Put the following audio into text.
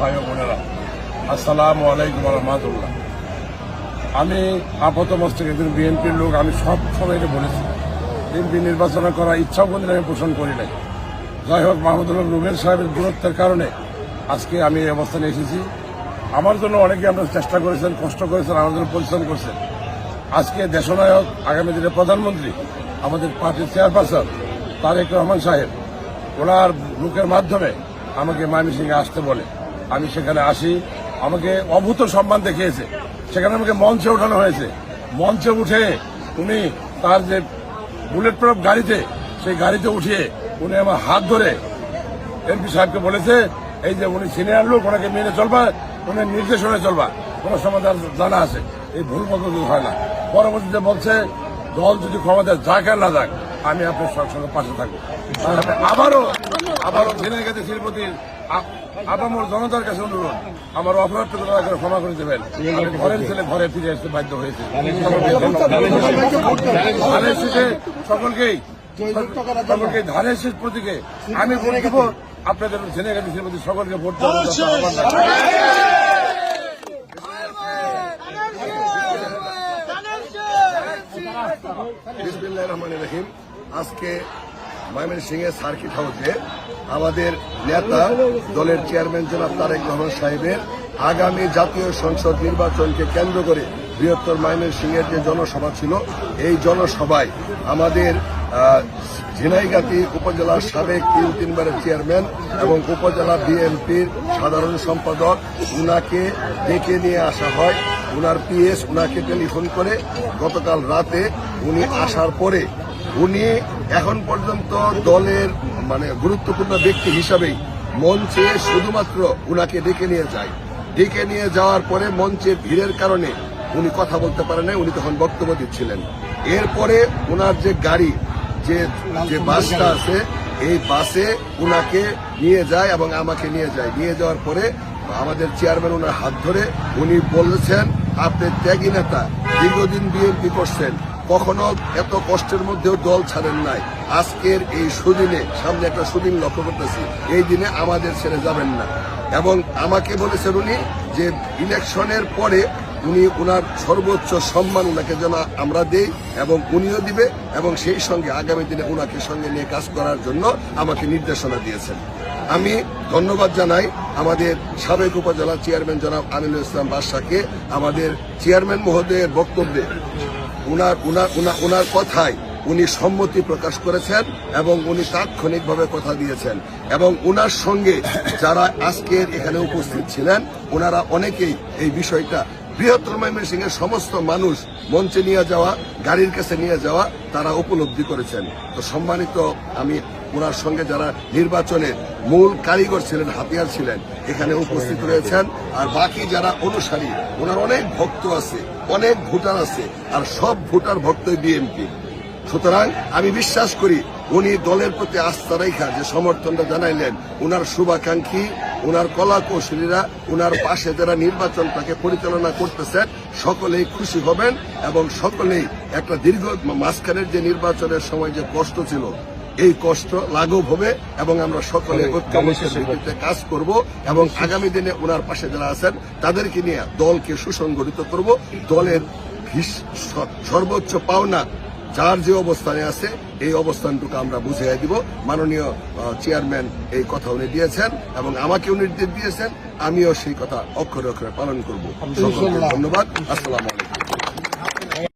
ভাই বোনেরা আসসালামু আলাইকুম রহমতুল্লাহ। আমি আপাত মস্তকে একজন বিএনপির লোক, আমি সব এটা বলেছি, বিএনপি নির্বাচন করার ইচ্ছাও কোনদিন আমি পোষণ করি নাই। যাই হোক, মাহমুদুল্লাহ রুবেল সাহেবের দূরত্বের কারণে আজকে আমি এই অবস্থানে এসেছি। আমার জন্য অনেকে আপনারা চেষ্টা করেছেন, কষ্ট করেছেন, আমার জন্য পরিশ্রম করছেন। আজকে দেশনায়ক, আগামী দিনে প্রধানমন্ত্রী, আমাদের পার্টির চেয়ারপারসন তারেক রহমান সাহেব, ওনার লোকের মাধ্যমে আমাকে ময়মনসিংহে আসতে বলে। আমি সেখানে আসি। আমাকে অভূত সম্মান দেখিয়েছে। সেখানে আমাকে মঞ্চে ওঠানো হয়েছে। মঞ্চে উঠে উনি তার যে বুলেট প্রুফ গাড়িতে, সেই গাড়িতে উঠিয়ে উনি আমার হাত ধরে এমপি সাহেবকে বলেছে, এই যে উনি সিনিয়র লোক, ওনাকে মেনে চলবা, উনি নির্দেশনে চলবা। কোনো তার জানা আছে। এই ভুল মতো হয় না। পরবর্তীতে বলছে, দল যদি ক্ষমতা যাক আর না যাক আমি আপনার সঙ্গে পাশে থাকব। আবারও আবারও জেনে গেছে শ্রীপতির আপামর জনতার কাছে অনুরোধ, আমার অপরাধটুকু দয়া করে ক্ষমা করে দেবেন। ঘরের ছেলে ঘরে ফিরে আসতে বাধ্য হয়েছে। ধানের শেষে সকলকেই সকলকে ধানের শেষ প্রতীকে আমি ভোট দেব। আপনাদের জেনে গেছে শ্রীমতী সকলকে ভোট রাখি। বিসমিল্লাহ রহমান রহিম। আজকে ময়মনসিংহের সার্কিট হাউসে আমাদের নেতা, দলের চেয়ারম্যান জনাব তারেক রহমান সাহেবের আগামী জাতীয় সংসদ নির্বাচনকে কেন্দ্র করে বৃহত্তর ময়মনসিংহের যে জনসভা ছিল, এই জনসভায় আমাদের ঝিনাইগাতি উপজেলার সাবেক তিন তিনবারের চেয়ারম্যান এবং উপজেলা বিএনপির সাধারণ সম্পাদক উনাকে ডেকে নিয়ে আসা হয়। উনার পিএস উনাকে টেলিফোন করে গতকাল রাতে উনি আসার পরে উনি এখন পর্যন্ত দলের মানে গুরুত্বপূর্ণ ব্যক্তি হিসাবেই মঞ্চে শুধুমাত্র উনাকে ডেকে নিয়ে যায়। ডেকে নিয়ে যাওয়ার পরে মঞ্চে ভিড়ের কারণে উনি কথা বলতে পারেন নাই, উনি তখন বক্তব্য দিচ্ছিলেন। এরপরে ওনার যে গাড়ি, যে যে বাসটা আছে, এই বাসে উনাকে নিয়ে যায় এবং আমাকে নিয়ে যায়। নিয়ে যাওয়ার পরে আমাদের চেয়ারম্যান ওনার হাত ধরে উনি বলেছেন, আপনি ত্যাগী নেতা, দীর্ঘদিন বিএনপি করছেন কখনো এত কষ্টের মধ্যেও দল ছাড়েন নাই। আজকের এই সুদিনে সামনে একটা সুদিন লক্ষ্য করতেছি। এই দিনে আমাদের ছেড়ে যাবেন না। এবং আমাকে বলেছেন উনি যে ইলেকশনের পরে উনি ওনার সর্বোচ্চ সম্মান ওনাকে যেন আমরা দেই এবং উনিও দিবে এবং সেই সঙ্গে আগামী দিনে ওনাকে সঙ্গে নিয়ে কাজ করার জন্য আমাকে নির্দেশনা দিয়েছেন। আমি ধন্যবাদ জানাই আমাদের সাবেক উপজেলা চেয়ারম্যান জনাব আমিনুল ইসলাম বাদশাকে, আমাদের চেয়ারম্যান মহোদয়ের বক্তব্যে। উনার উনার উনার কথায় উনি সম্মতি প্রকাশ করেছেন এবং উনি তাৎক্ষণিকভাবে কথা দিয়েছেন। এবং উনার সঙ্গে যারা আজকের এখানে উপস্থিত ছিলেন ওনারা অনেকেই এই বিষয়টা বৃহত্তর ময়মনসিংহের সমস্ত মানুষ মঞ্চে নিয়ে যাওয়া, গাড়ির কাছে নিয়ে যাওয়া তারা উপলব্ধি করেছেন। তো সম্মানিত আমি ওনার সঙ্গে যারা নির্বাচনের মূল কারিগর ছিলেন, হাতিয়ার ছিলেন, এখানে উপস্থিত রয়েছেন। আর বাকি যারা অনুসারী ওনার অনেক ভক্ত আছে। অনেক ভোটার আছে, আর সব ভোটার ভক্তই বিএনপি সুতরাং আমি বিশ্বাস করি, উনি দলের প্রতি আস্থা রেখা যে সমর্থনটা জানাইলেন, উনার শুভাকাঙ্ক্ষী, উনার কলা কৌশলীরা উনার পাশে যারা নির্বাচনটাকে পরিচালনা করতেছেন সকলেই খুশি হবেন এবং সকলেই একটা দীর্ঘ মাঝখানের যে নির্বাচনের সময় যে কষ্ট ছিল এই কষ্ট লাঘব হবে এবং আমরা সকলে ঐক্যমত্যের কাজ করব এবং আগামী দিনে ওনার পাশে যারা আছেন তাদেরকে নিয়ে দলকে সুসংগঠিত করব। দলের সর্বোচ্চ পাওনা যার যে অবস্থানে আছে এই অবস্থানটুকু আমরা বুঝিয়ে দিব। মাননীয় চেয়ারম্যান এই কথা উনি দিয়েছেন এবং আমাকেও নির্দেশ দিয়েছেন। আমিও সেই কথা অক্ষরে অক্ষরে পালন করব। ধন্যবাদ। আসসালামু আলাইকুম।